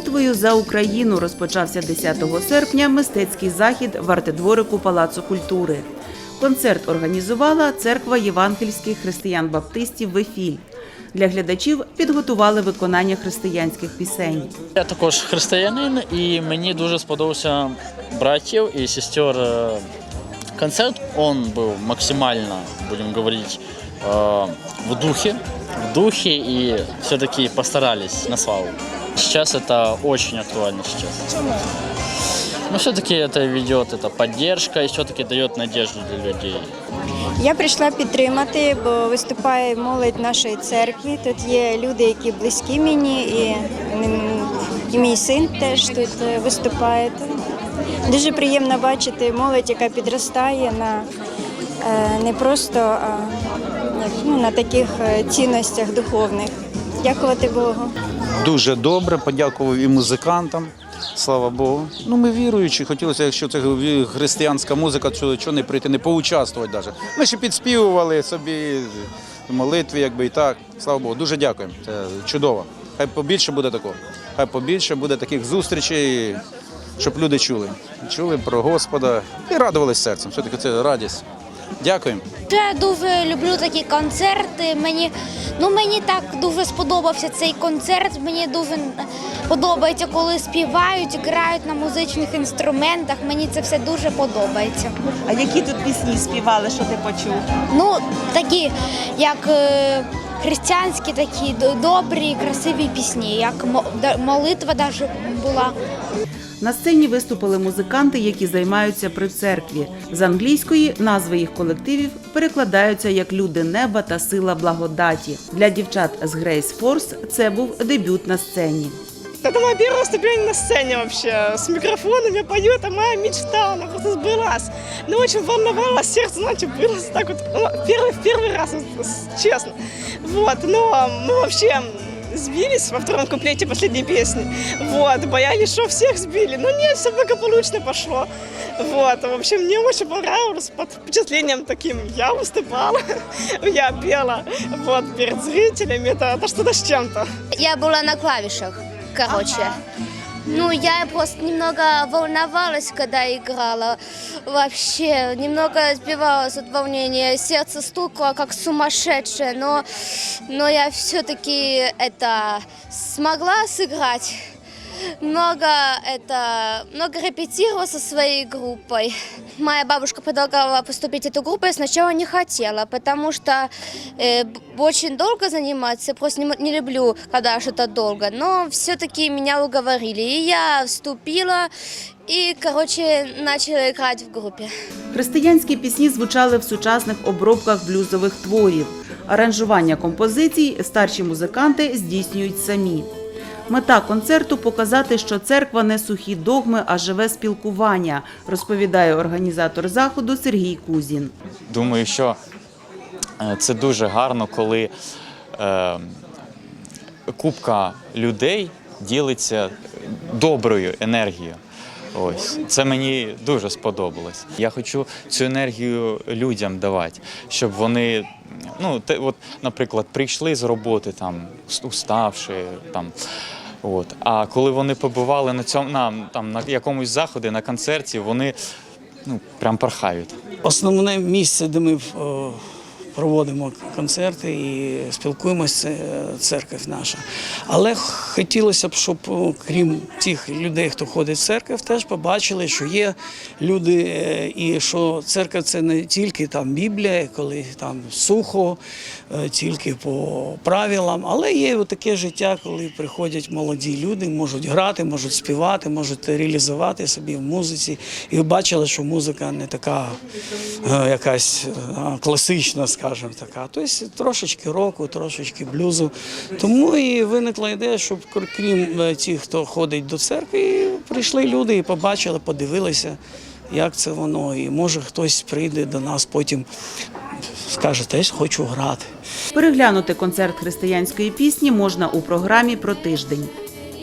Молитвою за Україну розпочався 10 серпня мистецький захід в артидворику Палацу культури. Концерт організувала церква євангельських християн-баптистів Вефіль. Для глядачів підготували виконання християнських пісень. Я також християнин, і мені дуже сподобався братів і сестер е, концерт. Он був максимально, будемо говорити, е, в духе, в духе, и все-таки постарались на славу. Сейчас это очень актуально сейчас. Но все-таки это ведет, это поддержка и все-таки дает надежду для людей. Я прийшла підтримати, бо виступає молодь нашої церкви. Тут є люди, які близькі мені, і, м, і мій син теж тут е, виступає. Тому Дуже приємно бачити молодь, яка підростає на е, не просто а, як, ну, на таких е, цінностях духовних. Дякувати Богу. дуже добре. Подякував і музикантам. Слава Богу. Ну ми віруючі. Хотілося, якщо це християнська музика, чого чого не прийти, не поучаствувати навіть. Ми ще підспівували собі в молитві, якби і так. Слава Богу, дуже дякуємо. Це чудово. Хай побільше буде такого. Хай побільше буде таких зустрічей, щоб люди чули. Чули про Господа і радувалися серцем. Все-таки це радість. Дякуємо. Я дуже люблю такі концерти. Мені ну мені так дуже сподобався цей концерт. Мені дуже подобається, коли співають, грають на музичних інструментах. Мені це все дуже подобається. А які тут пісні співали, що ти почув? Ну такі, як е, християнські, такі добрі, красиві пісні, як мо- молитва даже була. На сцені виступили музиканти, які займаються при церкві. З англійської назви їх колективів перекладаються як люди неба та сила благодаті. Для дівчат з Грейс Форс це був дебют на сцені. Это мое первое выступление на сцене вообще. С микрофоном я пою, это моя мечта, она просто сбылась. Но очень волновалось, сердце, знаете, билось так вот. ну, Первый, в первый раз, вот, с- честно. Вот, но мы вообще сбились во втором куплете последней песни. Вот, боялись, что всех сбили. Но нет, все благополучно пошло. Вот, в общем, мне очень понравилось, под впечатлением таким я выступала, я пела, вот, перед зрителями, это, это что-то с чем-то. Я была на клавишах, короче. Ну, я просто немного волновалась, когда играла. Вообще, немного сбивалась от волнения. Сердце стукало, как сумасшедшее. Но, но я все-таки это смогла сыграть Много это много репетировала со своей группой. Моя бабушка предлагала поступить в эту группу, я сначала не хотела, потому что э, б- очень долго заниматься, просто не, м- не люблю, когда что-то долго. Но все-таки меня уговорили, и я вступила и, короче, начала играть в группе. Християнські пісні звучали в сучасних обробках блюзових творів. Аранжування композицій старші музиканти здійснюють самі. Мета концерту показати, що церква не сухі догми, а живе спілкування, розповідає організатор заходу Сергій Кузін. Думаю, що е, це дуже гарно, коли е, купка людей ділиться доброю енергією. Ось це мені дуже сподобалось. Я хочу цю енергію людям давати, щоб вони, ну те, от, наприклад, прийшли з роботи там уставши там. От. А коли вони побували на цьому на, там, на якомусь заході, на концерті, вони ну, прям пархають. Основне місце, де ми е, проводимо концерти і спілкуємося, е, церква наша. Але хотілося б, щоб крім тих людей, хто ходить в церкву, теж побачили, що є люди, е, і що церква це не тільки там Біблія, коли там сухо, е, тільки по правилам, але є таке життя, коли приходять молоді люди, можуть грати, можуть співати, можуть реалізувати собі в музиці. І бачили, що музика не така е, якась е, класична, скажімо така. Тобто трошечки року, трошечки блюзу. Тому і виникла ідея, щоб крім е, тих, хто ходить до церкви, прийшли люди і побачили, подивилися, як це воно. І може хтось прийде до нас потім, скаже, теж хочу грати. Переглянути концерт християнської пісні можна у програмі про тиждень.